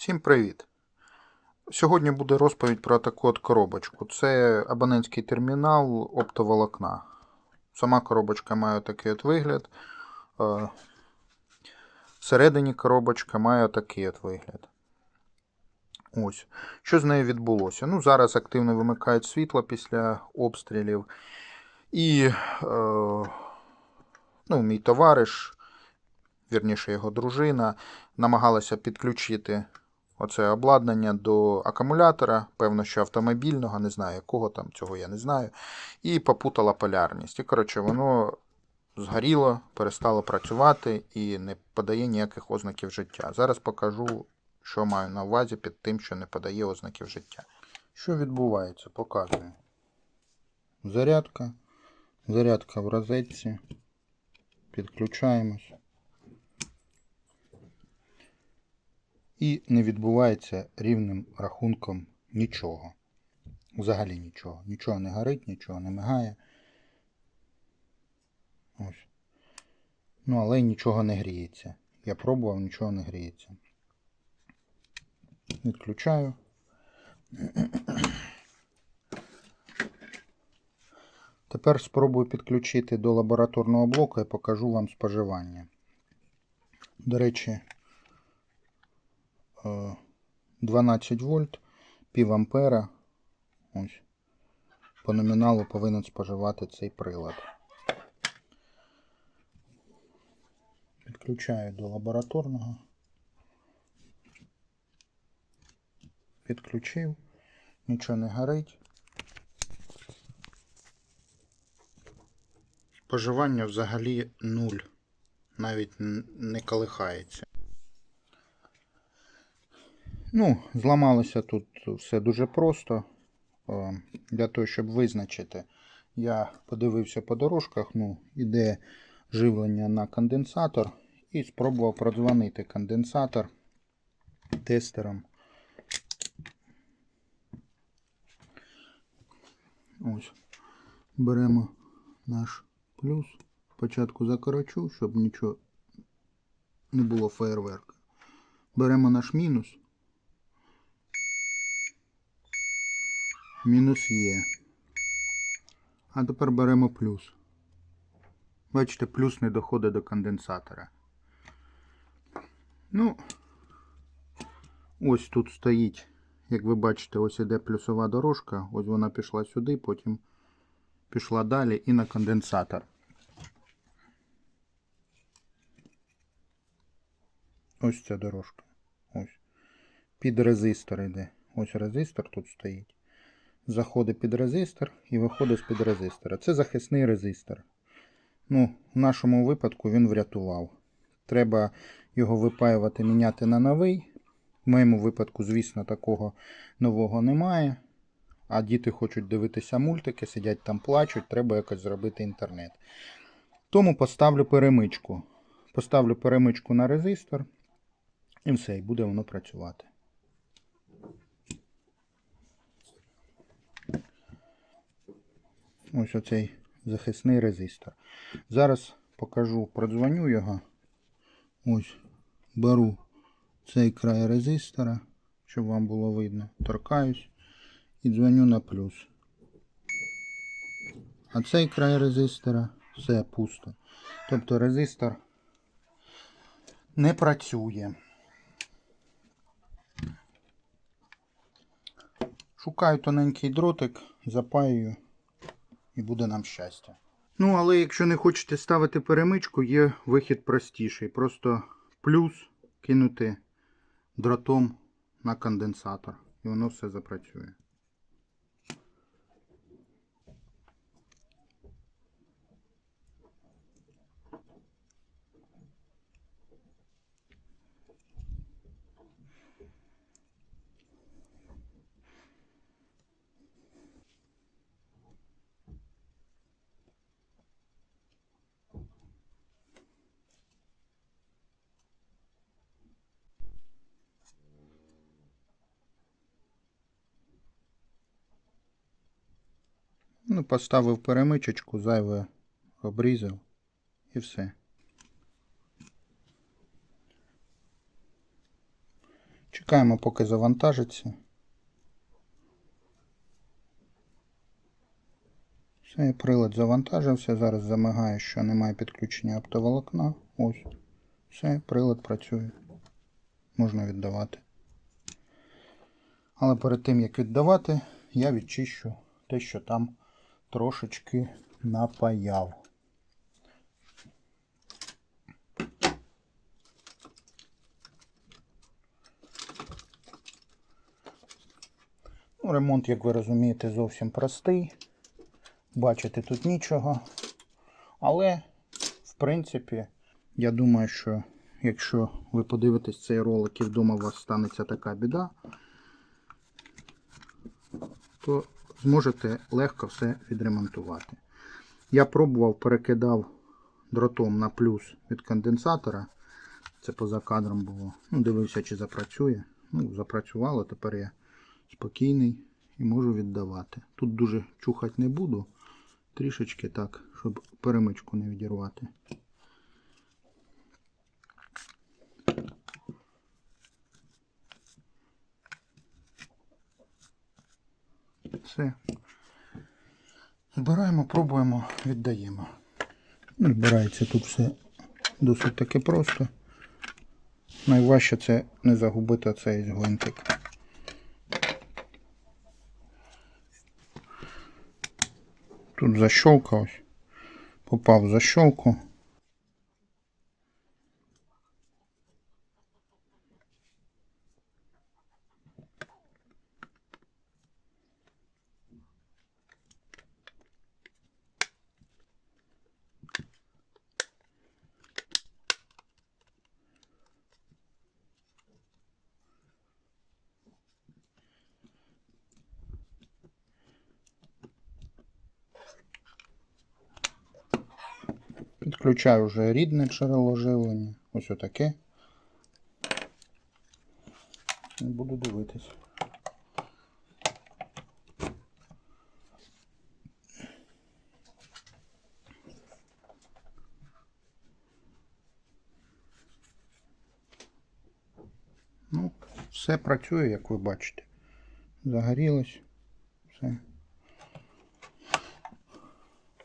Всім привіт! Сьогодні буде розповідь про таку от коробочку. Це абонентський термінал оптоволокна. Сама коробочка має такий от вигляд. Е, Всередині коробочка має такий от вигляд. Ось. Що з нею відбулося? Ну, зараз активно вимикають світло після обстрілів. І е, ну, мій товариш, вірніше його дружина, намагалася підключити оце обладнання до акумулятора, певно, що автомобільного, не знаю якого там, цього я не знаю. І попутала полярність. І, коротше, воно згоріло, перестало працювати і не подає ніяких ознаків життя. Зараз покажу, що маю на увазі під тим, що не подає ознаків життя. Що відбувається? Показую. Зарядка. Зарядка в розетці. Підключаємось. І не відбувається рівним рахунком нічого. Взагалі нічого. Нічого не горить, нічого не мигає. Ось. Ну, але нічого не гріється. Я пробував, нічого не гріється. Відключаю. Тепер спробую підключити до лабораторного блоку і покажу вам споживання. До речі, 12 вольт, пів ампера. Ось. По номіналу повинен споживати цей прилад. Підключаю до лабораторного. Підключив. Нічого не горить. Споживання взагалі нуль. Навіть не колихається. Ну, зламалося тут все дуже просто. Е, Для того, щоб визначити, я подивився по дорожках, ну, іде живлення на конденсатор і спробував продзвонити конденсатор тестером. Ось. Беремо наш плюс. Спочатку закорочу, щоб нічого не було фейерверка. Беремо наш мінус. Мінус є. А тепер беремо плюс. Бачите, плюс не доходить до конденсатора. Ну, ось тут стоїть, як ви бачите, ось іде плюсова дорожка. Ось вона пішла сюди, потім пішла далі і на конденсатор. Ось ця дорожка. Ось. Під резистор йде. Ось резистор тут стоїть. Заходить під резистор і виходить з під резистора. Це захисний резистор. Ну, в нашому випадку він врятував. Треба його випаювати, міняти на новий. В моєму випадку, звісно, такого нового немає. А діти хочуть дивитися мультики, сидять там плачуть, треба якось зробити інтернет. Тому поставлю перемичку. Поставлю перемичку на резистор. І все, і буде воно працювати. Ось оцей захисний резистор. Зараз покажу, продзвоню його. Ось беру цей край резистора, щоб вам було видно. Торкаюсь і дзвоню на плюс. А цей край резистора все пусто. Тобто резистор не працює. Шукаю тоненький дротик, запаюю і буде нам щастя. Ну, але якщо не хочете ставити перемичку, є вихід простіший. Просто плюс кинути дротом на конденсатор. І воно все запрацює. Ну, поставив перемичечку, зайве обрізав і все. Чекаємо, поки завантажиться. Все, прилад завантажився. Зараз замигає, що немає підключення оптоволокна. Ось. Все, прилад працює. Можна віддавати. Але перед тим, як віддавати, я відчищу те, що там трошечки напаяв. Ну, ремонт, як ви розумієте, зовсім простий. Бачити тут нічого. Але, в принципі, я думаю, що якщо ви подивитесь цей ролик і вдома у вас станеться така біда, то зможете легко все відремонтувати. Я пробував, перекидав дротом на плюс від конденсатора. Це поза кадром було. Ну, дивився, чи запрацює. Ну, запрацювало, тепер я спокійний і можу віддавати. Тут дуже чухати не буду. Трішечки так, щоб перемичку не відірвати. Все. Збираємо, пробуємо, віддаємо. Збирається тут все досить таки просто. Найважче це не загубити цей гвинтик. Тут защолка ось. Попав в защолку. Підключаю вже рідне джерело живлення. Ось отаке. І буду дивитись. Ну, все працює, як ви бачите. Загорілось. Все.